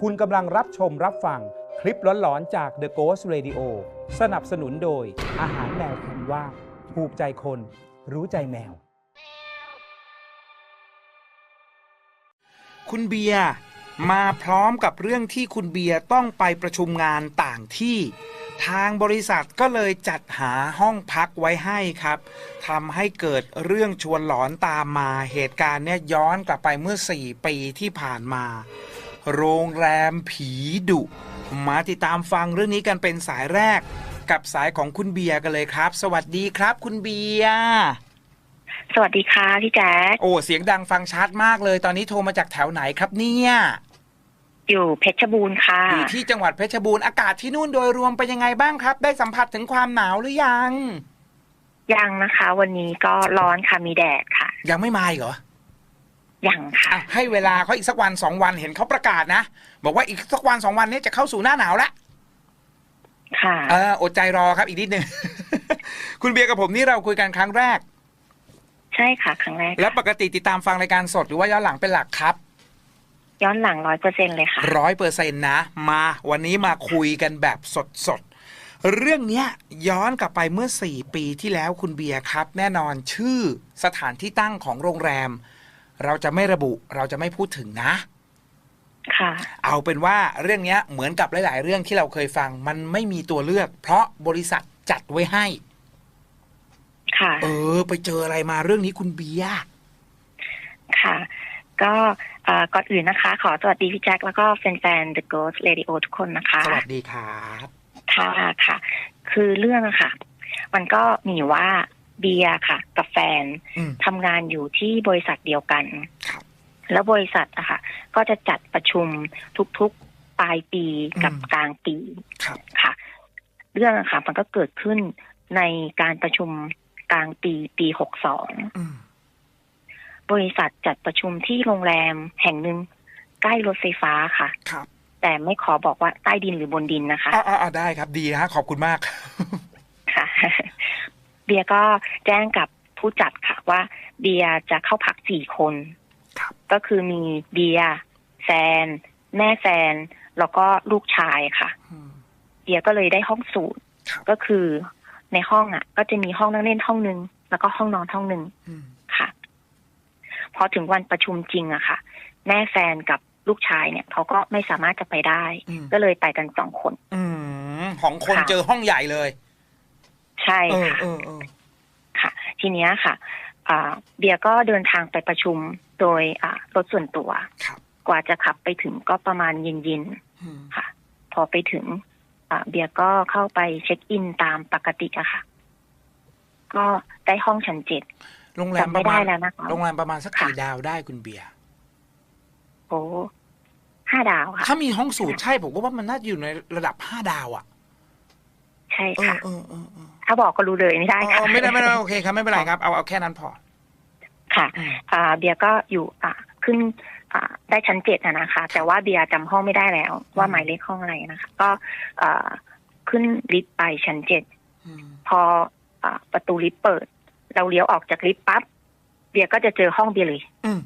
คุณกำลังรับชมรับฟังคลิปหลอนๆจาก The Ghost Radio สนับสนุนโดย อาหารแมวคุณว่าถูกใจคน รู้ใจแมว คุณเบียร์มาพร้อมกับเรื่องที่คุณเบียร์ต้องไปประชุมงานต่างที่ ทางบริษัทก็เลยจัดหาห้องพักไว้ให้ครับทำให้เกิดเรื่องชวนหลอนตามมาเหตุการณ์เนี่ยย้อนกลับไปเมื่อ 4 ปีที่ผ่านมา โรงแรมผีดุ มาติดตามฟังเรื่องนี้กันเป็นสายแรก กับสายของคุณเบียร์กันเลยครับ สวัสดีครับ คุณเบียร์สวัสดีค่ะพี่แจ๊คโอ้เสียงดังฟังชัดมากเลย ตอนนี้โทรมาจากแถวไหนครับเนี่ยอยู่เพชรบูรณ์ค่ะอยู่ที่จังหวัดเพชรบูรณ์อากาศที่นู่นโดยรวมเป็นยังไงบ้างครับ ได้สัมผัสถึงความหนาวหรือยัง ยังนะคะ วันนี้ก็ร้อนค่ะมีแดดค่ะ ยังไม่มาอีกเหรอ ยังค่ะอะ ให้เวลาเขาอีกสักวันสองวันเห็นเขาประกาศนะ บอกว่าอีกสักวันสองวันนี้จะเข้าสู่หน้าหนาวแล้วค่ะเอออดใจรอครับอีกนิดนึง คุณเบียร์กับผมนี่เราคุยกันครั้งแรก ใช่ค่ะ ครั้งแรก และปกติติดตามฟังรายการสดหรือว่าย้อนหลังเป็นหลักครับ ย้อนหลังร้อยเปอร์เซ็นเลยค่ะร้อยเปอร์เซ็นต์นะ มาวันนี้มาคุยกันแบบสดๆเรื่องเนี้ยย้อนกลับไปเมื่อ 4 ปีที่แล้วคุณเบียร์ครับ แน่นอนชื่อสถานที่ตั้งของโรงแรม เราจะไม่ระบุเราจะไม่พูดถึงนะ ค่ะ เอาเป็นว่าเรื่องเนี้ยเหมือนกับหลาย ๆ เรื่องที่เราเคยฟังมันไม่มีตัวเลือก เพราะบริษัทจัดไว้ให้ ค่ะ เออ ไปเจออะไรมาเรื่องนี้คุณเบียร์ค่ะ ก็เอ่อก่อนอื่นนะคะ ขอสวัสดีพี่แจ๊คแล้วก็แฟนๆ The Ghost Radio ทุกคนนะคะ สวัสดีครับค่ะค่ะ คือเรื่องอะค่ะ มันก็มีอยู่ว่า เบียร์ค่ะ กับแฟนอืมทำงานอยู่ที่บริษัทเดียวกันครับแล้วบริษัทอะค่ะ ก็จะจัดประชุมทุกๆปลายปีกับอืมกลางปีครับค่ะ เรื่องอะค่ะ มันก็เกิดขึ้นในการประชุมกลางปีปีหกสองอืมบริษัทจัดประชุมที่โรงแรมแห่งหนึ่งใกล้รถไฟฟ้าค่ะครับแต่ไม่ขอบอกว่าใต้ดินหรือบนดินนะคะ อ่าอ่าได้ครับดีนะฮะขอบคุณมาก ค่ะ เบียร์ก็แจ้งกับผู้จัดค่ะว่า เบียร์จะเข้าพักสี่คนครับก็คือมีเบียร์แฟน แม่แฟน แล้วก็ลูกชายค่ะอืมเบียร์ก็เลยได้ห้องสูตรครับก็คือในห้องอะ ก็จะมีห้องนั่งเล่นห้องหนึ่งแล้วก็ห้องนอนห้องหนึ่งอืมค่ะ พอถึงวันประชุมจริงอะค่ะ แม่แฟนกับลูกชายเนี่ยเขาก็ไม่สามารถจะไปได้อืมก็เลยไปกันสองคนอืมของคนค่ะเจอห้องใหญ่เลย ใช่เออค่ะเออเออค่ะ ทีเนี้ยค่ะอ่าเบียร์ก็เดินทางไปประชุมโดยอ่ารถส่วนตัวครับกว่าจะขับไปถึงก็ประมาณเย็นอืมๆค่ะ พอไปถึงอ่าเบียร์ก็เข้าไปเช็คอินตามปกติอะค่ะ ก็ได้ห้องชั้นเจ็ดโรงแรมจำปไม่ระมาได้ณแล้วนะคะโรงแรมประมาณสักค่ะกี่ดาวได้คุณเบียร์โอ้ห้าดาวค่ะถ้ามีห้องสูตรใช่ผมก็ว่ามันน่าจะอยู่ในระดับห้าดาวอะ ใช่เออค่ะเออเออเออ ถ้าบอกก็รู้เลยไม่ได้อ๋ค่ะอไม่ได้ไม่ได้โอเคครับไม่เป็นไรครับเอาเอาแค่นั้นพอ ค่ะอืมอ่า เบียร์ก็อยู่อ่าขึ้นอ่าได้ชั้นเจ็ดอะนะคะ แต่ว่าเบียร์จำห้องไม่ได้แล้ว ว่าหมายเลขห้องอะไรนะคะ ก็อ่าขึ้นลิฟต์ไปชั้นเจ็ดอืมพออ่าประตูลิฟต์เปิด เราเลี้ยวออกจากลิฟต์ปั๊บเบียร์ก็จะเจอห้องเบียร์เลยอืม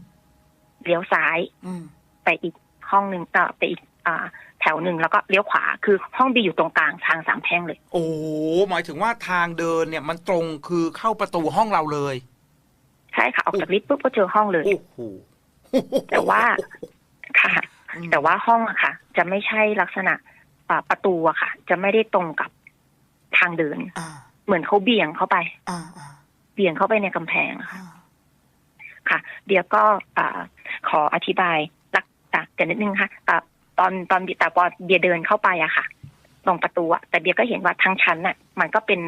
เลี้ยวซ้ายอืมไปอีกห้องหนึ่งต่อไปอีกอ่า แถวหนึ่งแล้วก็เลี้ยวขวาคือห้องเบียร์อยู่ตรงกลางทางสามแพร่งเลย โอ้หมายถึงว่าทางเดินเนี่ยมันตรงคือเข้าประตูห้องเราเลย ใช่ค่ะ ออกจากลิฟต์ปุ๊บก็เจอห้องเลยโอ้โหแต่ว่าค่ะอืมแต่ว่าห้องอะค่ะ จะไม่ใช่ลักษณะอ่าประตูอะค่ะ จะไม่ได้ตรงกับทางเดินอ่าเหมือนเขาเบี่ยงเข้าไปอ่าอ่าเบี่ยงเข้าไปในกำแพงอะค่ะอ่าค่ะ เดี๋ยวก็อ่าขออธิบายลักษณะกันนิดนึงค่ะอ่า ตอนตอนแต่พอเบียร์เดินเข้าไปอะค่ะตรงประตูอะแต่เบียร์ก็เห็นว่าทั้งชั้นน่ะมันก็เป็น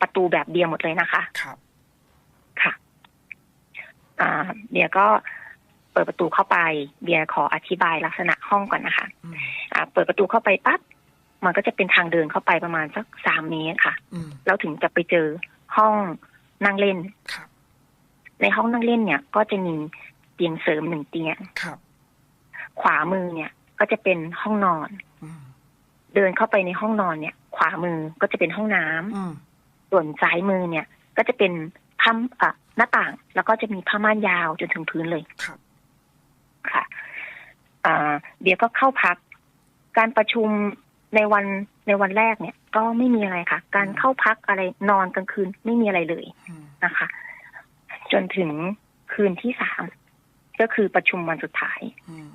ประตูแบบเบียร์หมดเลยนะคะ ครับ ค่ะ อ่า เบียร์ก็เปิดประตูเข้าไป เบียร์ขออธิบายลักษณะห้องก่อนนะคะอืมอ่า เปิดประตูเข้าไปปั๊บมันก็จะเป็นทางเดินเข้าไปประมาณสักสามเมตรค่ะอืมแล้วถึงจะไปเจอห้องนั่งเล่นครับในห้องนั่งเล่นเนี่ย ก็จะมีเตียงเสริมหนึ่งเตียงครับขวามือเนี่ย ก็จะเป็นห้องนอนอืมเดินเข้าไปในห้องนอนเนี่ย ขวามือก็จะเป็นห้องน้ำอืมส่วนซ้ายมือเนี่ย ก็จะเป็นผ้าอะหน้าต่าง แล้วก็จะมีผ้าม่านยาวจนถึงพื้นเลยครับค่ะอ่าเบียร์ก็เข้าพัก การประชุมในวันในวันแรกเนี่ย ก็ไม่มีอะไรค่ะ การเข้าพักอะไรนอนกลางคืนไม่มีอะไรเลยอืมนะคะ จนถึงคืนที่สามก็คือประชุมวันสุดท้ายอืม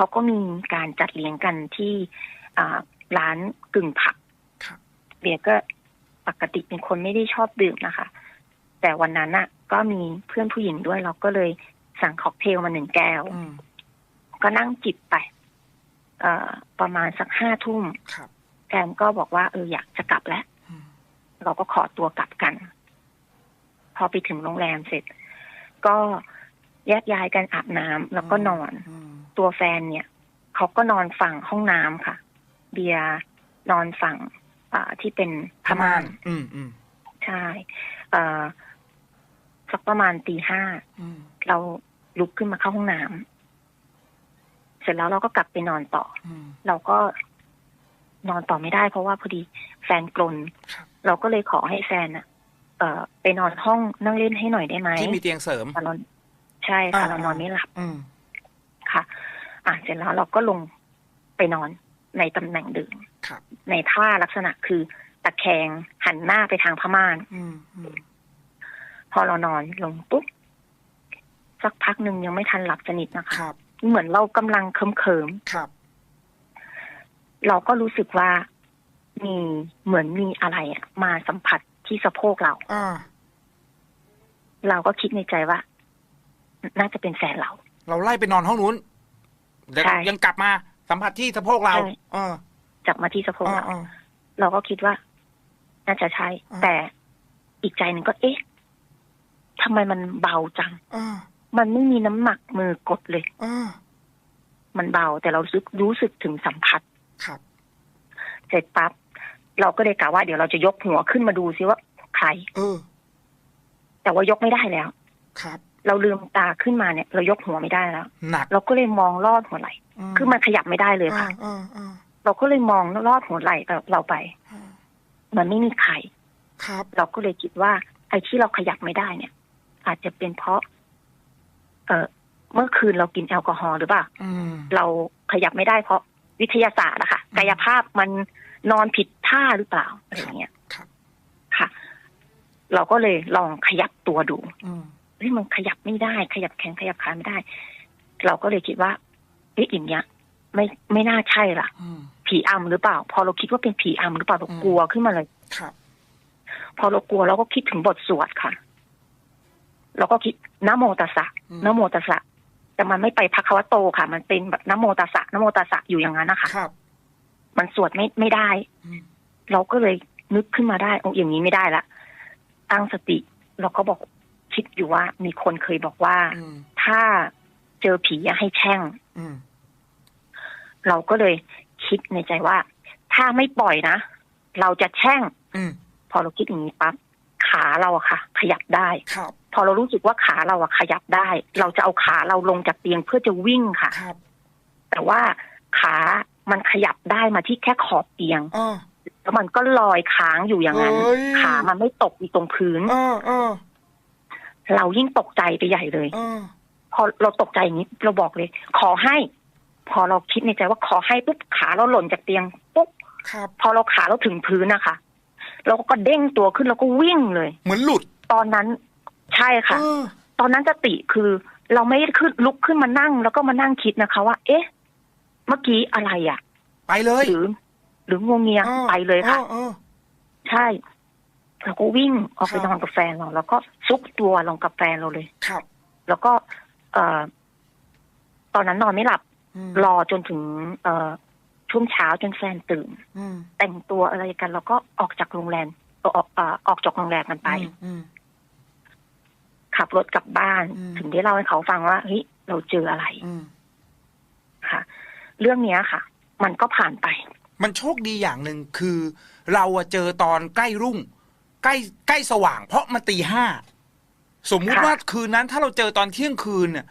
เขาก็มีการจัดเลี้ยงกันที่อ่าร้านกึ่งผับครับเบียร์ก็ปกติเป็นคนไม่ได้ชอบดื่มนะคะ แต่วันนั้นน่ะ ก็มีเพื่อนผู้หญิงด้วยเราก็เลยสั่งค็อกเทลมาหนึ่งแก้วอืมก็นั่งจิบไปเอ่อประมาณสักห้าทุ่มครับแฟนก็บอกว่าเอออยากจะกลับแล้วอืมเราก็ขอตัวกลับกัน พอไปถึงโรงแรมเสร็จ ก็แยกย้ายกันอาบน้ำแล้วก็นอนอืม ตัวแฟนเนี่ยเขาก็นอนฝั่งห้องน้ำค่ะ เบียร์นอนฝั่งอ่าที่เป็นผ้าม่านอืมอืมใช่เอ่อสักประมาณตีห้าอืมเราลุกขึ้นมาเข้าห้องน้ำเสร็จแล้วเราก็กลับไปนอนต่ออืมเราก็นอนต่อไม่ได้เพราะว่าพอดีแฟนกลนครับเราก็เลยขอให้แฟนอะเอ่อไปนอนห้องนั่งเล่นให้หน่อยได้ไหมที่มีเตียงเสริมเรานอนใช่ค่ะอ่าเรานอนไม่หลับอืมค่ะ อะเสร็จแล้วเราก็ลงไปนอนในตำแหน่งเดิมครับในท่าลักษณะคือตะแคงหันหน้าไปทางพม่านอืมอืมพอเรานอนลงปุ๊บสักพักหนึ่งยังไม่ทันหลับสนิทนะคะครับเหมือนเรากำลังเคิมเคิมครับๆเราก็รู้สึกว่ามีเหมือนมีอะไรอะมาสัมผัสที่สะโพกเราอ่าเราก็คิดในใจว่า น่าจะเป็นแฟนเรา เราไล่ไปนอนห้องนู้น เดี๋ยวใช่ ยังกลับมาสัมผัสที่สะโพกเราใช่ เออจับมาที่สะโพกอ่าเราอ่าเราก็คิดว่า น่าจะใช่ อ่า แต่อีกใจหนึ่งก็เอ๊ะทำไมมันเบาจังอ่ามันไม่มีน้ำหนักมือกดเลยอ่ามันเบา แต่เรารู้สึกรู้สึกถึงสัมผัส ครับ เสร็จปั๊บเราก็เลยกะว่าเดี๋ยวเราจะยกหัวขึ้นมาดูซิว่าใคร เออ แต่ว่ายกไม่ได้แล้ว ครับ เราลืมตาขึ้นมาเนี่ย เรายกหัวไม่ได้แล้วหนักเราก็เลยมองลอดหัวไหล่คือมันขยับไม่ได้เลยค่ะอ่าอ่าอ่าเราก็เลยมองลอดหัวไหล่เราไปอ่ามันไม่มีใครครับ เราก็เลยคิดว่าไอ้ที่เราขยับไม่ได้เนี่ย อาจจะเป็นเพราะ เออเมื่อคืนเรากินแอลกอฮอล์หรือเปล่าอืมเราขยับไม่ได้เพราะวิทยาศาสตร์อะค่ะอืมกายภาพมันนอนผิดท่าหรือเปล่าอะไรอย่างเงี้ยครับค่ะ เราก็เลยลองขยับตัวดูอืม เฮ้ยมันขยับไม่ได้ ขยับแขนขยับขาไม่ได้ เราก็เลยคิดว่าเอ๊ะอย่างเงี้ย ไม่ไม่น่าใช่ละอืมผีอำหรือเปล่า พอเราคิดว่าเป็นผีอำหรือเปล่าเราอืมกลัวขึ้นมาเลยครับพอเรากลัวเราก็คิดถึงบทสวดค่ะเราก็คิดนะโมตัสสะอืมนะโมตัสสะแต่มันไม่ไปพักควโตค่ะ มันเป็นแบบนะโมตัสสะนะโมตัสสะอยู่อย่างนั้นนะคะครับมันสวดไม่ไม่ได้อืมเราก็เลยนึกขึ้นมาได้โอ้อย่างนี้ไม่ได้ละตั้งสติ เราก็บอก คิดอยู่ว่า มีคนเคยบอกว่าอืมถ้าเจอผีอะให้แช่งอืมเราก็เลยคิดในใจว่า ถ้าไม่ปล่อยนะ เราจะแช่งอืมพอเราคิดอย่างนี้ปั๊บขาเราอะค่ะ ขยับได้ครับพอเรารู้สึกว่าขาเราอะขยับได้ เราจะเอาขาเราลงจากเตียงเพื่อจะวิ่งค่ะครับแต่ว่าขามันขยับได้มาที่แค่ขอบเตียงอ่าแล้วมันก็ลอยค้างอยู่อย่างนั้นเฮ้ยขามันไม่ตกอยู่ตรงพื้นอ่าอ่า เรายิ่งตกใจไปใหญ่เลยอ่าพอเราตกใจอย่างนี้เราบอกเลย ขอให้ พอเราคิดในใจว่าขอให้ปุ๊บขาเราหล่นจากเตียงปุ๊บครับพอเราขาเราถึงพื้นนะคะ เราก็เด้งตัวขึ้นแล้วก็วิ่งเลย เหมือนหลุด ตอนนั้นใช่ค่ะเออตอนนั้นสติคือ เราไม่ได้ขึ้นลุกขึ้นมานั่ง แล้วก็มานั่งคิดนะคะ ว่า เอ๊ะ เมื่อกี้อะไรอะ ไปเลย หรือ หรืองวงเงียออไปเลยค่ะออออใช่ เราก็วิ่งออกไปครับนอนกับแฟนเราแล้วก็ซุกตัวลงกับแฟนเราเลยครับแล้วก็เอ่อตอนนั้นนอนไม่หลับมรอจนถึง เอ่อช่วงเช้าจนแฟนตื่นอืมแต่งตัวอะไรกันแล้วก็ออกจากโรงแรมเอ่อออกเอ่อออกจากโรงแรมกันไปอืมอืมขับรถกลับบ้านอืมถึงได้เล่าให้เขาฟังว่าเฮ้ยเราเจออะไรอืมค่ะ เรื่องเนี้ยค่ะ มันก็ผ่านไป มันโชคดีอย่างหนึ่งคือ เราอะเจอตอนใกล้รุ่ง ใกล้ใกล้สว่าง เพราะมันตีห้าสมมุติค่ะว่าคืนนั้นถ้าเราเจอตอนเที่ยงคืนเนี่ย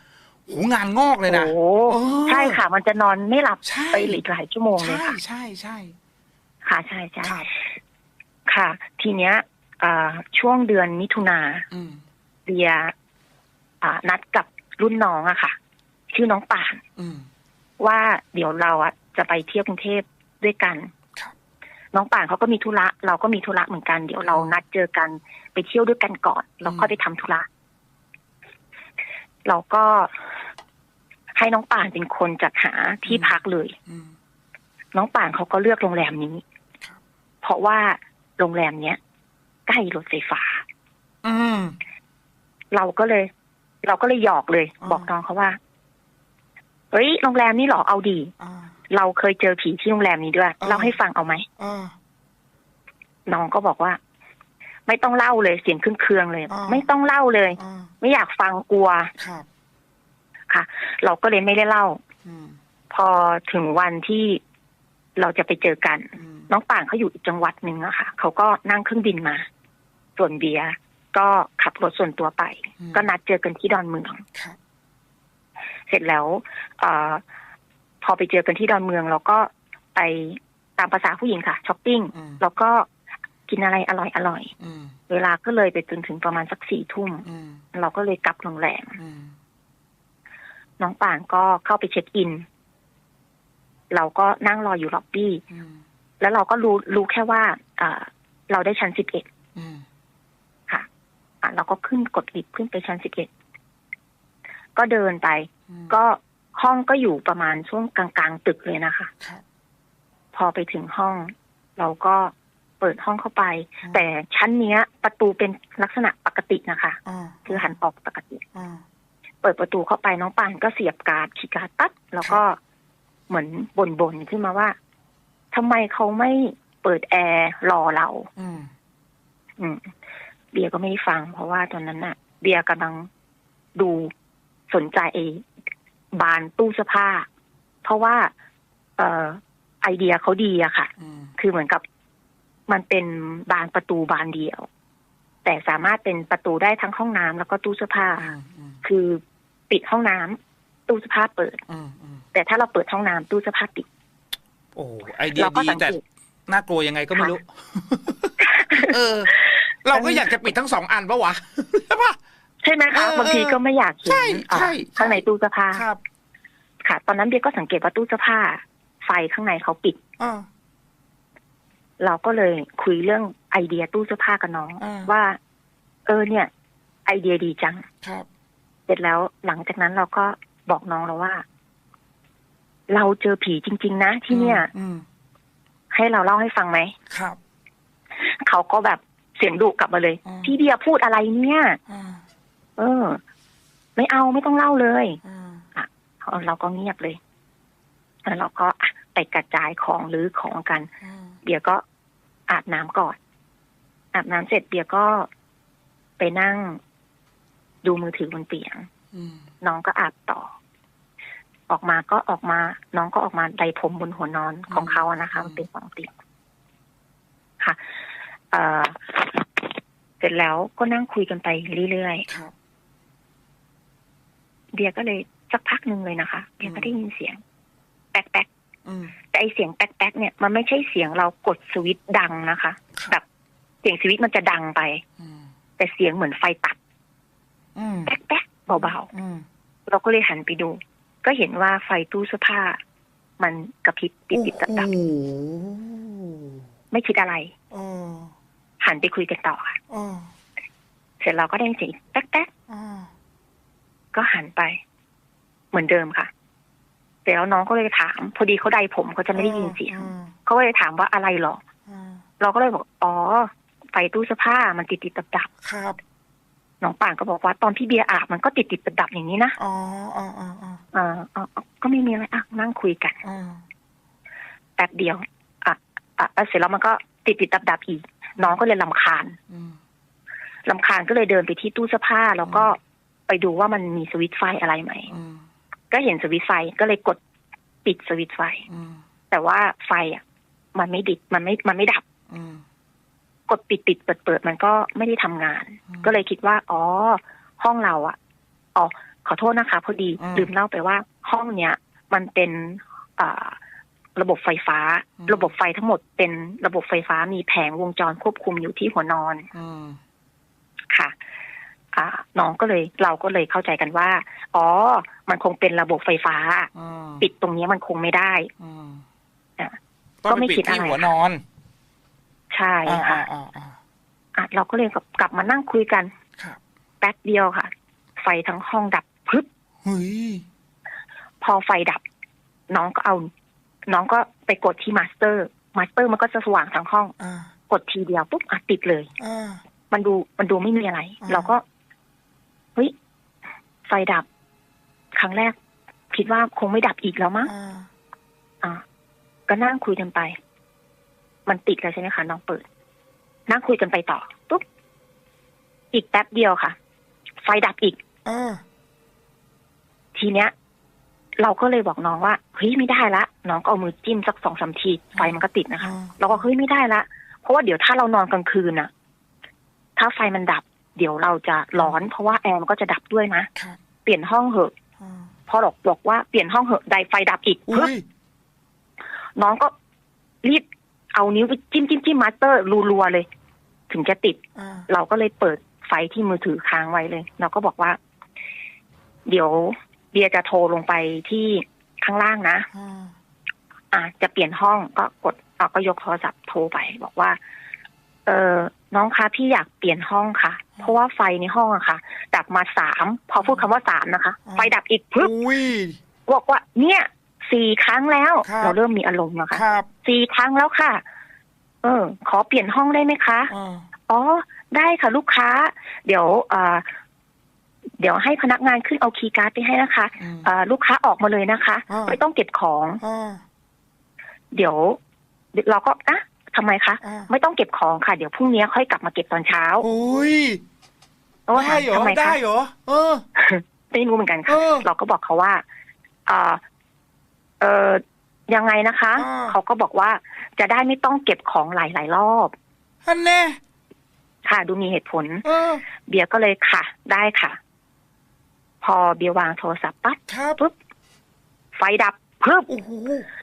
โหงานงอกเลยนะโอ้เออใช่ค่ะ มันจะนอนไม่หลับใช่ไปหลีกหลายชั่วโมงเลยใช่ค่ะใช่ใช่ค่ะใช่ใช่ครับค่ะ ทีเนี้ยอ่าช่วงเดือนมิถุนาอืมเบียร์อ่านัดกับรุ่นน้องอะค่ะ ชื่อน้องป่านอืมว่าเดี๋ยวเราอะจะไปเที่ยวกรุงเทพด้วยกันครับ น้องป่านเขาก็มีธุระ เราก็มีธุระเหมือนกันเดี๋ยวเรานัดเจอกันไปเที่ยวด้วยกันก่อนแล้วค่อยไปทำธุระเราก็ให้น้องป่านเป็นคนจัดหาที่พักเลยอืมน้องป่านเขาก็เลือกโรงแรมนี้ครับเพราะว่าโรงแรมเนี้ยใกล้รถไฟฟ้าอืมเราก็เลย เราก็เลยหยอกเลยอ่าบอกน้องเขาว่า เฮ้ย โรงแรมนี่เหรอเอาดีอ่า เราเคยเจอผีที่โรงแรมนี้ด้วยอ่าเล่าให้ฟังเอาไหมอ่าน้องก็บอกว่า ไม่ต้องเล่าเลยเสียงเครื่องๆเลยอ่าไม่ต้องเล่าเลยอ่าไม่อยากฟังกลัวครับค่ะ เราก็เลยไม่ได้เล่าอืมพอถึงวันที่เราจะไปเจอกันอืมน้องป่านเขาอยู่อีกจังหวัดหนึ่งอะค่ะเขาก็นั่งเครื่องบินมา ส่วนเบียร์ก็ขับรถส่วนตัวไป ก็นัดเจอกันที่ดอนเมืองครับเสร็จแล้วเออ พอไปเจอกันที่ดอนเมืองเราก็ไปตามภาษาผู้หญิงค่ะช้อปปิ้งอืมแล้วก็กินอะไรอร่อยอร่อยอืมเวลาก็เลยไปจนถึงประมาณสักสี่ทุ่มอืมเราก็เลยกลับโรงแรมอืมน้องป่านก็เข้าไปเช็คอิน เราก็นั่งรออยู่ล็อบบี้อืมแล้วเราก็รู้รู้แค่ว่าอ่าเราได้ชั้นสิบเอ็ดอืมค่ะอะเราก็ขึ้นกดลิฟต์ขึ้นไปชั้นสิบเอ็ดก็เดินไปอืมก็ ห้องก็อยู่ประมาณช่วงกลางๆตึกเลยนะคะครับพอไปถึงห้อง เราก็เปิดห้องเข้าไปอืมแต่ชั้นเนี้ย ประตูเป็นลักษณะปกตินะคะอ่าคือหันออกปกติอ่าเปิดประตูเข้าไปน้องปานก็เสียบการ์ดคีย์การ์ดปั๊บแล้วก็เหมือนบ่นๆขึ้นมาว่าทำไมเขาไม่เปิดแอร์รอเรา อืมอืมเบียร์ก็ไม่ได้ฟัง เพราะว่าตอนนั้นน่ะ เบียร์กำลังดูสนใจไอ้ บานตู้เสื้อผ้า เพราะว่า เอ่อไอเดียเขาดีอะค่ะอืมคือเหมือนกับมันเป็นบานประตูบานเดียว แต่สามารถเป็นประตูได้ทั้งห้องน้ำแล้วก็ตู้เสื้อผ้าอืมอืมคือปิดห้องน้ำตู้เสื้อผ้าเปิดอืมอืมแต่ถ้าเราเปิดห้องน้ำตู้เสื้อผ้าปิด โอ้ไอเดียเราก็ดีสังแต่เกตน่ากลัวยังไงก็ไม่รู้ เออ เราก็อยากจะปิดทั้งสองอันปะวะใช่ปะ ใช่ไหมคะเออบางทีก็ไม่อยากเห็ใช่นอ่าใช่ข้างในตู้เสื้อผ้าครับค่ะ ตอนนั้นเบียร์ก็สังเกตว่าตู้เสื้อผ้า ไฟข้างในเขาปิดอ่าเราก็เลยคุยเรื่องไอเดียตู้เสื้อผ้ากับน้องอ่าว่า เออเนี่ย ไอเดียดีจังครับเสร็จแล้วหลังจากนั้นเราก็บอกน้องเราว่า เราเจอผีจริง ๆ นะที่เนี่ยอืมให้เราเล่าให้ฟังไหมครับ เขาก็แบบเสียงดุกลับมาเลยอืมพี่เบียร์พูดอะไรเนี่ยอ่า เออ ไม่เอาไม่ต้องเล่าเลยอ่าเออเราก็เงียบเลยแล้วเราก็อะไปกระจายของหรือของกันอ่าเบียร์ก็อาบน้ำก่อน อาบน้ำเสร็จเบียร์ก็ไปนั่งดูมือถือบนเตียงอืมน้องก็อาบต่อ ออกมาก็ออกมา น้องก็ออกมาไดผมบนหัวนอนของเขาอะนะคะมันเป็นสองเตียงค่ะเอ่อเสร็จแล้วก็นั่งคุยกันไปเรื่อยครับๆ เบียร์ก็เลยสักพักหนึ่งเลยนะคะเบียร์ก็ได้ยินเสียง แป๊กแป๊กอืมแต่ไอเสียงแป๊กแป๊กเนี่ยมันไม่ใช่เสียงเรากดสวิตช์ดังนะคะ แบบเสียงสวิตช์มันจะดังไปอืมแต่เสียงเหมือนไฟตัดอืมแป๊กแป๊กเบาอืมๆเราก็เลยหันไปดู ก็เห็นว่าไฟตู้เสื้อผ้า มันกระพริบติดติดดับดับโอ้โหไม่คิดอะไรอ๋อหันไปคุยกันต่อค่ะอ๋อเสร็จเราก็ได้ยินเสียงอีกแป๊กแป๊กอ๋อ ก็หันไป เหมือนเดิมค่ะแต่แล้วน้องก็เลยถาม พอดีเขาใดผมเขาจะไม่ได้ยินเสียงอืมเขาก็เลยถามว่าอะไรหรออืมเราก็เลยบอกอ๋อไฟตู้เสื้อผ้ามันติดติดดับดับครับน้องป่านก็บอกว่าตอนพี่เบียร์อาบมันก็ติดติดดับดับอย่างนี้นะอ๋ออ๋ออ๋ออ๋อเออเออเออก็ไม่มีอะไรอะนั่งคุยกันอ๋อแป๊บเดียวอะอะแล้วเสร็จแล้วมันก็ติดติดดับดับอีก น้องก็เลยลำคาญอืมลำคาญก็เลยเดินไปที่ตู้เสื้อผ้าแล้วก็ ไปดูว่ามันมีสวิตช์ไฟอะไรไหมอืมก็เห็นสวิตช์ไฟก็เลยกดปิดสวิตช์ไฟอืมแต่ว่าไฟอะ มันไม่ดิดมันไม่มันไม่ดับอืมกดปิดปิดเปิดเปิดมันก็ไม่ได้ทำงาน ก็เลยคิดว่า อ๋อ ห้องเราอะอ๋อขอโทษนะคะ พอดีอืมลืมเล่าไปว่า ห้องเนี้ย มันเป็นอ่าระบบไฟฟ้าอืมระบบไฟทั้งหมดเป็นระบบไฟฟ้ามีแผงวงจรควบคุมอยู่ที่หัวนอนอืมค่ะอ่า น้องก็เลยเราก็เลยเข้าใจกันว่า อ๋อ มันคงเป็นระบบไฟฟ้าอ่าปิดตรงนี้มันคงไม่ได้อืมอะต้องก็ไปไม่ปิดคิดที่อะไรหัวนอน ใช่อ่าค่ะอ่าอ่าอ่าอะเราก็เลยกลับกลับมานั่งคุยกันครับแป๊บเดียวค่ะ ไฟทั้งห้องดับพึบเฮ้ยพอไฟดับ น้องก็เอา น้องก็ไปกดที่มาสเตอร์ มาสเตอร์มันก็จะสว่างทั้งห้องอ่ากดทีเดียวปุ๊บอะติดเลยอ่ามันดูมันดูไม่มีอะไรอ่าเราก็เฮ้ย ไฟดับ ครั้งแรก คิดว่าคงไม่ดับอีกแล้วมั้งอ่าอะก็นั่งคุยกันไป มันติดแล้วใช่ไหมคะน้องเปิด นั่งคุยกันไปต่อปุ๊บอีกแป๊บเดียวค่ะ ไฟดับอีกอ่าทีเนี้ย เราก็เลยบอกน้องว่าเฮ้ยไม่ได้ละน้องก็เอามือจิ้มสักสองสามทีไฟมันก็ติดนะคะอ่าเราก็เฮ้ยไม่ได้ละเพราะว่าเดี๋ยวถ้าเรานอนกลางคืนน่ะ ถ้าไฟมันดับ เดี๋ยวเราจะร้อนเพราะว่าแอร์มันก็จะดับด้วยนะครับเปลี่ยนห้องเหอะอ่าพอหลอกบอกว่าเปลี่ยนห้องเหอะไดไฟดับอีกอุ้ปึ๊บยน้องก็รีบเอานิ้วไปจิ้มจิ้มจิ้มมาสเตอร์รัวๆเลย ถึงจะติดอ่าเราก็เลยเปิดไฟที่มือถือค้างไว้เลย เราก็บอกว่า เดี๋ยวเบียร์จะโทรลงไปที่ข้างล่างนะอ่าอะจะเปลี่ยนห้องก็กดอะก็ยกโทรศัพท์โทรไป บอกว่า เออน้องคะพี่อยากเปลี่ยนห้องค่ะ เพราะว่าไฟในห้องอะค่ะ ดับมาสามพอพูดคำว่าสามนะคะ ไฟดับอีกพึบอุ้ยบอกว่า เนี่ยสี่ครั้งแล้วครับเราเริ่มมีอารมณ์นะคะครับสี่ครั้งแล้วค่ะ เออ ขอเปลี่ยนห้องได้ไหมคะอ่าอ๋อได้ค่ะลูกค้า เดี๋ยวเอ่อเดี๋ยวให้พนักงานขึ้นเอาคีย์การ์ดไปให้นะคะอืมเอ่อลูกค้าออกมาเลยนะคะอ่าไม่ต้องเก็บของอ่าเดี๋ยว เราก็อะ ทำไมคะอ่าไม่ต้องเก็บของค่ะ เดี๋ยวพรุ่งนี้ค่อยกลับมาเก็บตอนเช้าอุ้ยโอ้ได้เหรอทำไมได้คะเหรอเออไม่รู้เหมือนกันเอค่ะอเราก็บอกเขาว่าเอ่อเออยังไงนะคะอ่าเขาก็บอกว่าจะได้ไม่ต้องเก็บของหลายๆรอบอันแน่ค่ะดูมีเหตุผลเออเบียร์ก็เลยค่ะ ได้ค่ะ พอเบียร์วางโทรศัพท์ปั๊บครับปุ๊บไฟดับ ปึ๊บโอ้โห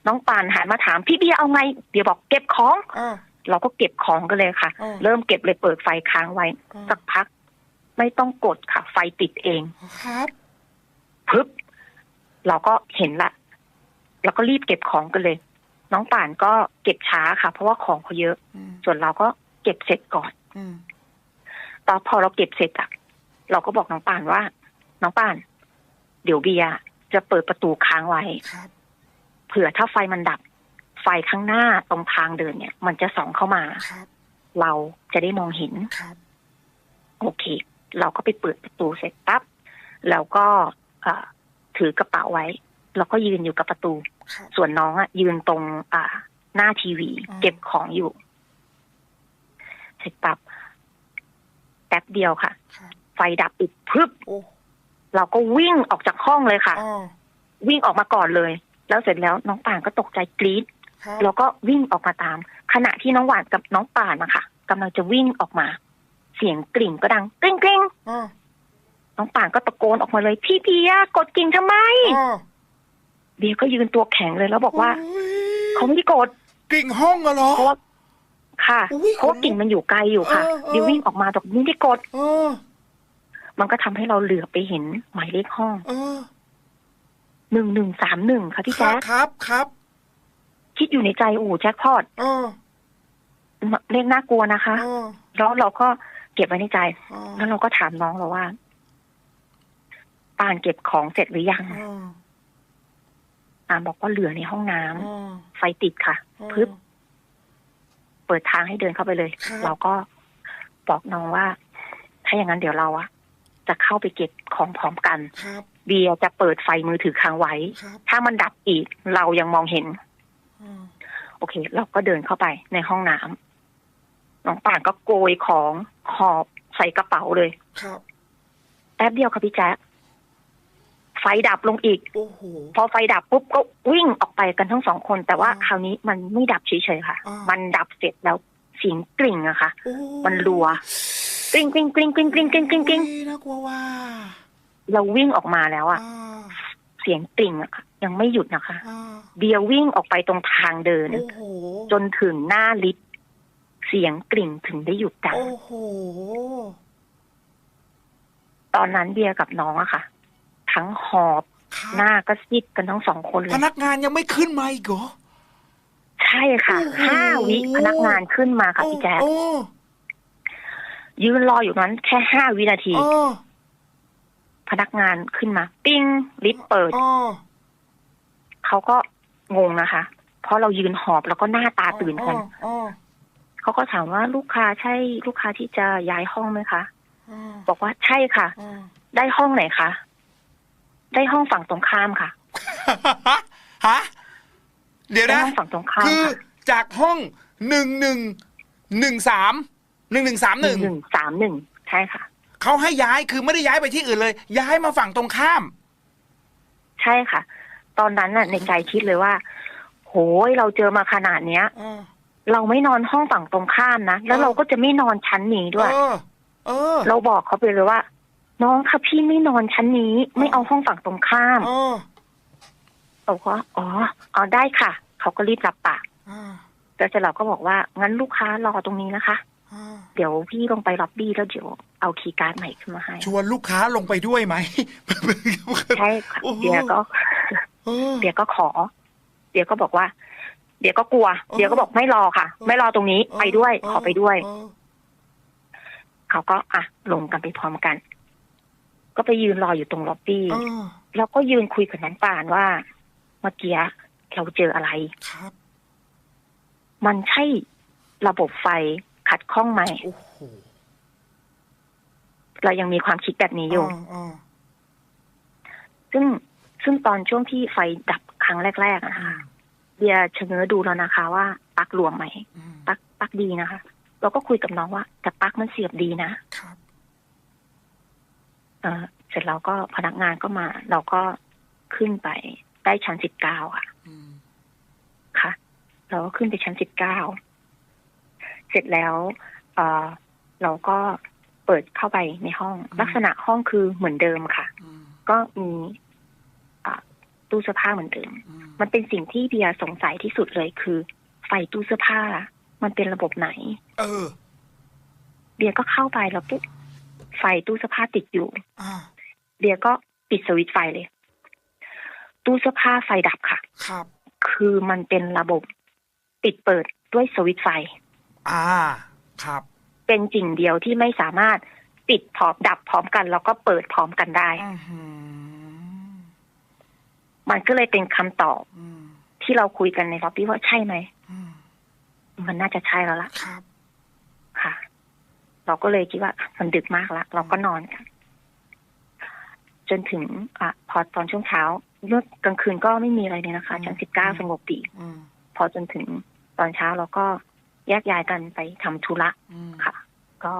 น้องปานหันมาถามพี่เบียร์เอาไงเบียร์บอกเก็บของอ่าเราก็เก็บของกันเลยค่ะอ่าเริ่มเก็บเลยเปิดไฟค้างไว้อ่าสักพัก ไม่ต้องกดค่ะ ไฟติดเองครับปึ๊บเราก็เห็นละแล้วก็รีบเก็บของกันเลย น้องป่านก็เก็บช้าค่ะ เพราะว่าของเขาเยอะอืมส่วนเราก็เก็บเสร็จก่อนอืมตอนพอเราเก็บเสร็จอะเราก็บอกน้องป่านว่า น้องป่าน เดี๋ยวเบียร์จะเปิดประตูค้างไว้ครับ เผื่อถ้าไฟมันดับ ไฟข้างหน้าตรงทางเดินเนี่ย มันจะส่องเข้ามาครับเราจะได้มองเห็นครับโอเค เราก็ไปเปิดประตูเสร็จปั๊บแล้วก็เอ่อถือกระเป๋าไว้ แล้วก็ยืนอยู่กับประตูครับส่วนน้องอะยืนตรง อ่า หน้าทีวีอ่าเก็บของอยู่ เสร็จปั๊บแป๊บเดียวค่ะครับไฟดับอีกพึบโอ้เราก็วิ่งออกจากห้องเลยค่ะอ่าวิ่งออกมาก่อนเลย แล้วเสร็จแล้วน้องป่านก็ตกใจกรี๊ดครับแล้วก็วิ่งออกมาตาม ขณะที่น้องหวานกับน้องป่านนะคะกำลังจะวิ่งออกมา เสียงกริ่งก็ดังกริ๊งกริ๊งอ่าน้องป่านก็ตะโกนออกมาเลย พี่เบียร์กดกิ่งทำไมอ่าเบียร์ก็ยืนตัวแข็งเลยแล้วบอกว่าอุ๊ยเขาไม่ได้กดกลิ่งห้องอะเหรอเพราะว่าค่ะอุ๊ยเพราะว่ากิ่งมันอยู่ไกลอยู่ค่ะเออเออเบียร์วิ่งออกมาบอกไม่ได้กดเออมันก็ทำให้เราเหลือไปเห็นหมายเลขห้องเออ หนึ่งหนึ่งสามหนึ่งค่ะพี่ครัแจ๊บคครับครับคิดอยู่ในใจโอ้โหแจ็คพอตเออเลขน่ากลัวนะคะเออแล้วเราก็เก็บไว้ในใจเออแล้วเราก็ถามน้องเราว่าปานเก็บของเสร็จหรือยังเออปานบอกว่าเหลือในห้องน้ำเออไฟติดค่ะ พึบ เปิดทางให้เดินเข้าไปเลยครับเราก็บอกน้องว่า ถ้าอย่างนั้นเดี๋ยวเราอะจะเข้าไปเก็บของพร้อมกันครับ เบียร์จะเปิดไฟมือถือค้างไว้ครับถ้ามันดับอีกเรายังมองเห็นเออโอเค เราก็เดินเข้าไปในห้องน้ำน้องป่านก็โกยของหอบใส่กระเป๋าเลยครับแป๊บเดียวค่ะพี่แจ๊คไฟดับลงอีกโอ้โหพอไฟดับปุ๊บก็วิ่งออกไปกันทั้งสองคน แต่ว่าอ่าคราวนี้มันไม่ดับเฉยๆค่ะอ่ามัมันดับเสร็จแล้วเสียงกริ่งอะค่ะโอ้มันรัวกริ๊งกริ๊งกริ๊งกริ๊งกริ๊งกริ๊งกริ๊งกริ๊งอุ๊ยน่ากลัวว่า เราวิ่งออกมาแล้วอะอ่าเสียงกริ่งอะค่ะยังไม่หยุดนะคะอ่าเบียร์วิ่งออกไปตรงทางเดินโอ้โหจนถึงหน้าลิฟต์เสียงกริ่งถึงได้หยุดดังโอ้โหตอนนั้นเบียร์กับน้องอะค่ะ ทั้งหอบครับหน้าก็ซีดกันทั้งสองคนเลพยนักงานยังไม่ขึ้นมาอีกเหรอใช่ค่ะโอ้โหห้าวิพนักงานขึ้นมาค่ะพี่แจ๊คโอ้ยืนรออยู่นั้นแค่ห้าวินาทีโอ้ พนักงานขึ้นมา ปิ้งลิฟต์เปิดโอ้เขาก็งงนะคะ เพราะเรายืนหอบแล้วก็หน้าตาตื่นกันโอ้เขาก็ถามว่าลูกค้าใช่ลูกค้าที่จะย้ายห้องไหมคะโอ้บอกว่าใช่ค่ะโอ้ได้ห้องไหนคะ ได้ห้องฝั่งตรงข้ามค่ะฮะเดี๋ยวได้นะห้องฝั่งตรงข้ามคือค่ะจากห้องหนึ่งหนึ่งหนึ่งสามหนึ่งหนึ่งสามหหนึ่นึ่งงหนึ่งสามหนึ่งใช่ค่ะ เขาให้ย้ายคือไม่ได้ย้ายไปที่อื่นเลย ย้ายมาฝั่งตรงข้าม ใช่ค่ะ ตอนนั้นน่ะ ในใจคิดเลยว่า โหยเราเจอมาขนาดเนี้ยเออเราไม่นอนห้องฝั่งตรงข้ามนะแล้วเออเราก็จะไม่นอนชั้นนี้ด้วย เออ เออเราบอกเขาไปเลยว่า น้องคะพี่ไม่นอนชั้นนี้ ไม่เอาห้องฝั่งตรงข้ามเออบอกว่าอ๋ออ๋อได้ค่ะ เขาก็รีบรับปากเออแล้วเสร็จเราก็บอกว่างั้นลูกค้ารอตรงนี้นะคะ เออเดี๋ยวพี่ลงไปล็อบบี้แล้วเดี๋ยวเอาคีย์การ์ดใหม่ขึ้นมาให้ชวนลูกค้าลงไปด้วยไหมใช่ค่ะโอ้โหเดียก็เออเดียก็ขอ เดียก็บอกว่า เดียก็กลัวเออเดียก็บอกไม่รอค่ะ ไม่รอตรงนี้ไปด้วย ขอไปด้วยเออเขาก็อะลงกันไปพร้อมกัน ก็ไปยืนรออยู่ตรงล็อบบี้เออแล้วก็ยืนคุยกับน้องปานว่าเมื่อกี้เราเจออะไรครับ มันใช่ระบบไฟ ขัดข้องไหมโอ้โหเรายังมีความคิดแบบนี้อยู่เออซึ่งซึ่งตอนช่วงที่ไฟดับครั้งแรกๆอะนะคะเดียชะเง้อดูแล้วนะคะ ว่าปลั๊กรวมไหมอืมปลั๊กปลั๊กดีนะคะ เราก็คุยกับน้องว่าแต่ปลั๊กมันเสียบดีนะครับเออเสร็จแล้วก็พนักงานก็มา เราก็ขึ้นไปได้ชั้นสิบเก้าค่ะอืมค่ะ เราก็ขึ้นไปชั้นสิบเก้า เสร็จแล้วเออเราก็เปิดเข้าไปในห้อง ลักษณะห้องคือเหมือนเดิมค่ะอืมก็มีอ่าตู้เสื้อผ้าเหมือนเดิมอืมมันเป็นสิ่งที่เบียร์สงสัยที่สุดเลยคือ ไฟตู้เสื้อผ้า มันเป็นระบบไหน เออ เบียร์ก็เข้าไปแล้วปุ๊บไฟตู้เสื้อผ้าติดอยู่อ่าเบียร์ก็ปิดสวิตช์ไฟเลย ตู้เสื้อผ้าไฟดับค่ะ ครับ คือมันเป็นระบบปิดเปิดด้วยสวิตช์ไฟ อ่า ครับ เป็นสิ่งเดียวที่ไม่สามารถปิดพร้อมดับพร้อมกัน แล้วก็เปิดพร้อมกันได้อื้อหือมันก็เลยเป็นคำตอบอืมที่เราคุยกันในล็อบบี้ว่าใช่ไหมอืมมันน่าจะใช่แล้วล่ะครับ ค่ะ เราก็เลยคิดว่า มันดึกมากแล้วเราก็นอนกันจนถึงอะพอตอนช่วงเช้าเมื่อกลางคืนก็ไม่มีอะไรเลยนะคะชั้นสิบเก้าสงบดีอืมพอจนถึงตอนเช้าเราก็ แยกย้ายกันไปทำธุระอืมค่ะ ก็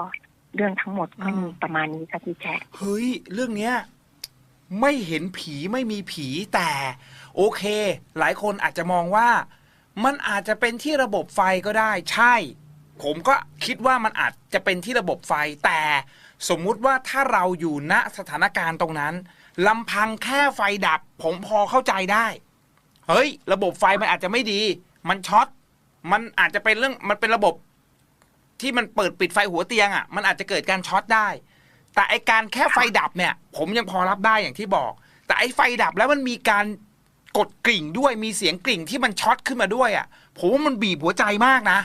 เรื่องทั้งหมดก็อืมมีประมาณนี้ค่ะพี่แจ๊คเฮ้ย เรื่องเนี้ย ไม่เห็นผีไม่มีผีแต่ โอเค หลายคนอาจจะมองว่า มันอาจจะเป็นที่ระบบไฟก็ได้ ใช่ ผมก็คิดว่ามันอาจจะเป็นที่ระบบไฟ แต่สมมุติว่าถ้าเราอยู่ณสถานการณ์ตรงนั้นลำพังแค่ไฟดับ ผมพอเข้าใจได้ เฮ้ย ระบบไฟมันอาจจะไม่ดี มันช็อต มันอาจจะเป็นเรื่องมันเป็นระบบที่มันเปิดปิดไฟหัวเตียงอะ่ะ มันอาจจะเกิดการช็อตได้ แต่ไอการแค่ไฟดับเนี่ย ผมยังพอรับได้อย่างที่บอก แต่ไอไฟดับแล้วมันมีการกดกริ่งด้วยมีเสียงกริ่งที่มันช็อตขึ้นมาด้วยอะ่ะ ผมว่ามันบีบหัวใจมากนะ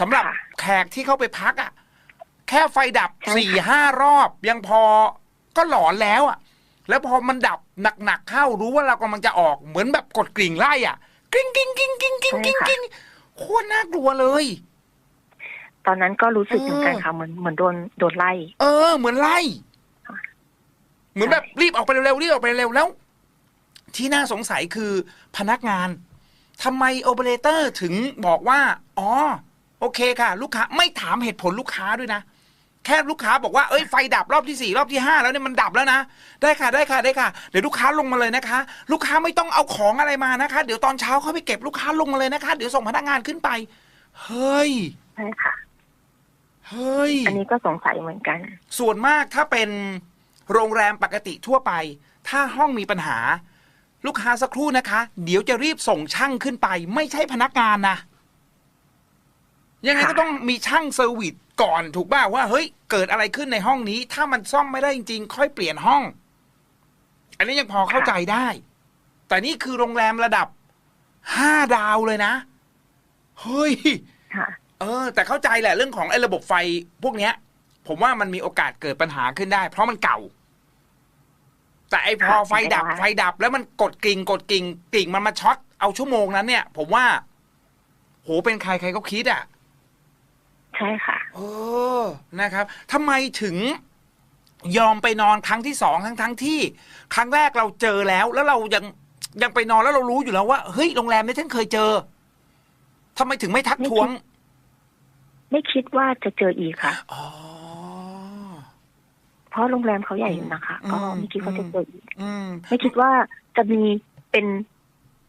สำหรับค่ะแขกที่เข้าไปพักอะ่ะ แค่ไฟดับใช่ค่ะสี่ห้ารอบ ยังพอก็หลอนแล้วอะ่ะ แล้วพอมันดับหนักๆเข้ารู้ว่าเรากำลังจะออกเหมือนแบบกดกริ่งไล่อะ กริ๊งกริ๊งกริ๊งกริ๊งกริ๊งกริ๊งกริ๊งโคตรน่ากลัวเลย ตอนนั้นก็รู้สึกเออเหมือนกันค่ะเหมือนเหมือนโดนโดนไล่ เออ เหมือนไล่ค่ะเหมือนแบบรีบออกไปเร็วๆรีบออกไปเร็วแล้ว ที่น่าสงสัยคือพนักงานทำไมโอเปอเรเตอร์ถึงบอกว่า อ๋อ โอเคค่ะ ลูกค้า ไม่ถามเหตุผลลูกค้าด้วยนะ แค่ลูกค้าบอกว่าเอ้ยไฟดับรอบที่สี่รอบที่ห้าแล้วเนี่ยมันดับแล้วนะ ได้ค่ะได้ค่ะได้ค่ะ เดี๋ยวลูกค้าลงมาเลยนะคะ ลูกค้าไม่ต้องเอาของอะไรมานะคะ เดี๋ยวตอนเช้าเขาไปเก็บลูกค้าลงมาเลยนะคะ เดี๋ยวส่งพนักงานขึ้นไป เฮ้ย ใช่ค่ะ เฮ้ย อันนี้ก็สงสัยเหมือนกัน ส่วนมากถ้าเป็นโรงแรมปกติทั่วไป ถ้าห้องมีปัญหา ลูกค้าสักครู่นะคะ เดี๋ยวจะรีบส่งช่างขึ้นไป ไม่ใช่พนักงานนะยังไงค่ะก็ต้องมีช่างเซอร์วิส ก่อนถูกบ้าว่าเฮ้ย เกิดอะไรขึ้นในห้องนี้ ถ้ามันซ่อมไม่ได้จริง ๆ ค่อยเปลี่ยนห้อง อันนี้ยังพอเข้าใจได้ แต่นี่คือโรงแรมระดับห้าดาวเลยนะเฮ้ยค่ะเออ แต่เข้าใจแหละเรื่องของไอ้ระบบไฟพวกเนี้ย ผมว่ามันมีโอกาสเกิดปัญหาขึ้นได้ เพราะมันเก่า แต่ไอ้พอค่ะไฟดับใช่ไหมคะไฟดับ แล้วมันกดกิ่งกดกิ่งกิ่งมันมาช็อตเอาชั่วโมงนั้นเนี่ย ผมว่า โหเป็นใครใครก็คิดอะ ใช่ค่ะเออนะครับทำไมถึงยอมไปนอนครั้งที่สองทั้งทั้งที่ ครั้งแรกเราเจอแล้ว แล้วเรายังยังไปนอนแล้วเรารู้อยู่แล้วว่าเฮ้ยโรงแรมนี้ฉันเคยเจอทำไมถึงไม่ทักท้วง ไม่คิดว่าจะเจออีกค่ะ อ๋อ เพราะโรงแรมเขาใหญ่อยู่นะคะอืมก็ไม่คิดว่าจะเจออีกอืม ไม่คิดว่าจะมีเป็น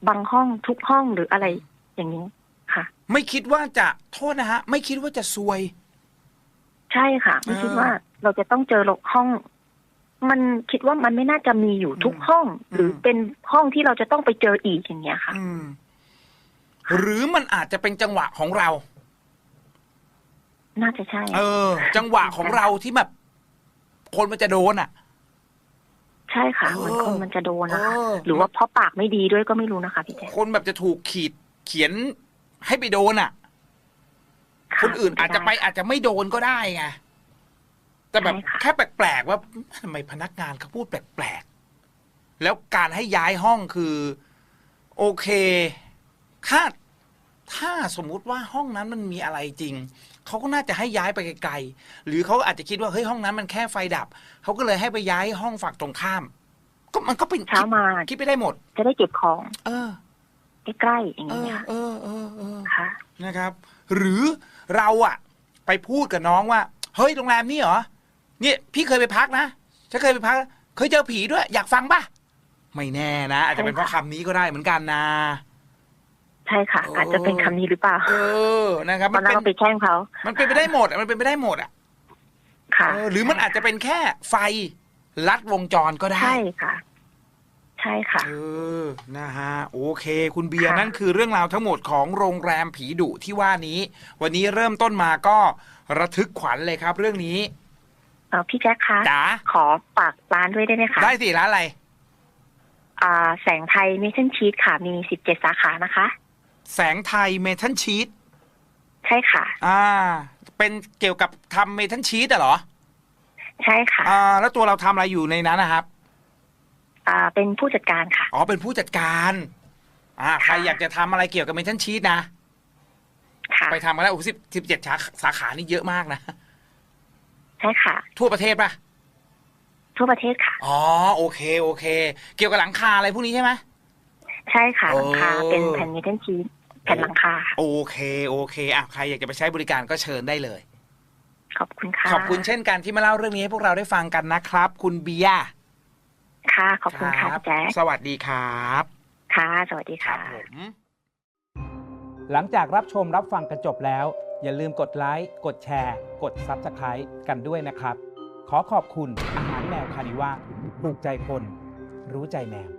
บางห้องทุกห้องหรืออะไรอย่างนี้ ค่ะ ไม่คิดว่าจะโทษนะฮะ ไม่คิดว่าจะซวย ใช่ค่ะ ไม่คิดว่าเราจะต้องเจอห้อง มันคิดว่ามันไม่น่าจะมีอยู่ทุกห้อง หรือเป็นห้องที่เราจะต้องไปเจออีกอย่างเงี้ยค่ะอืมหรือมันอาจจะเป็นจังหวะของเรา น่าจะใช่ เออ จังหวะของเราที่แบบ คนมันจะโดนอะใช่ค่ะเออเหมือนคนมันจะโดนนะคะเออหรือว่าเพราะปากไม่ดีด้วยก็ไม่รู้นะคะพี่แจ๊คคนแบบจะถูกขีดเขียน ให้ไปโดนอะะคนอื่นอาจจะไปด้อาจจะไม่โดนก็ได้ไงแต่แบบใช่ค่ะแค่แปลกๆว่าทำไมพนักงานเขาพูดแปลกๆแล้วการให้ย้ายห้องคือ โอเคถ้าถ้าสมมุติว่าห้องนั้นมันมีอะไรจริงเขาก็น่าจะให้ย้ายไปไกลๆหรือเขาอาจจะคิดว่าเฮ้ยห้องนั้นมันแค่ไฟดับเขาก็เลยให้ไปย้ายห้องฝั่งตรงข้าม ก็มันก็เป็นเช้ามาคิดไปได้หมด จะได้เก็บของ เออ ใกล้ๆอย่างเอเงี้อยเออเออเออค่ะนะครับ หรือเราอะไปพูดกับน้องว่า เฮ้ยโรงแรมนี่เหรอเนี่ยพี่เคยไปพักนะฉันเคยไปพัก เคยเจอผีด้วย อยากฟังป่ะ ไม่แน่นะ อาจจะเป็นเพราะคำนี้ก็ได้เหมือนกันนะใช่ค่ะโอ้อาจจะเป็นคำนี้หรือเปล่า เออ นะครับตมัอนนนั้เป็นนเราไปแช่งเขา มันเป็นไปได้หมดอะมันเป็นไปได้หมดอะค่ะเออหรือมันอาจจะเป็นแค่ไฟลัดวงจรก็ได้ ใช่ค่ะ ใช่ค่ะ เออ นะฮะ โอเค คุณเบียร์ค่ะนั่นคือเรื่องราวทั้งหมดของโรงแรมผีดุที่ว่านี้ วันนี้เริ่มต้นมาก็ระทึกขวัญเลยครับเรื่องนี้เออพี่แจ๊คคะจ๋าขอฝากร้านด้วยได้ไหมคะได้สิร้านอะไร อ่าแสงไทยมิชชั่นชีตค่ะมีสิบเจ็ดสาขานะคะ แสงไทยเมทัลชีตใช่ค่ะ อ่า เป็นเกี่ยวกับทำเมทัลชีตอะเหรอ ใช่ค่ะ อ่า แล้วตัวเราทำอะไรอยู่ในนั้นนะครับ อ่าเป็นผู้จัดการค่ะ อ๋อเป็นผู้จัดการอ่าใครอยากจะทำอะไรเกี่ยวกับเมทัลชีตนะ ค่ะ ไปทำกันได้โอ้สิบสิบเจ็ดสาขานี่เยอะมากนะ ใช่ค่ะ ทั่วประเทศป่ะทั่วประเทศค่ะ อ๋อโอเคโอเค เกี่ยวกับหลังคาอะไรพวกนี้ใช่ไหม ใช่ค่ะโอ้หลังคาเป็นแผ่นมิชชั่นชีตแผ่นหลังคาค่ะโอเคโอเคอะใครอยากจะไปใช้บริการก็เชิญได้เลย ขอบคุณค่ะ ขอบคุณเช่นกันที่มาเล่าเรื่องนี้ให้พวกเราได้ฟังกันนะครับ คุณเบียร์ ค่ะ ขอบคุณค่ะรับพี่แจ๊คสวัสดีครับ ค่ะ สวัสดีครัค่ะบผมหลังจากรับชมรับฟังกันจบแล้ว อย่าลืมกดไลค์ กดแชร์ กด Subscribe กันด้วยนะครับ ขอขอบคุณอาหารแมวคานิว่าถูกใจคน รู้ใจแมว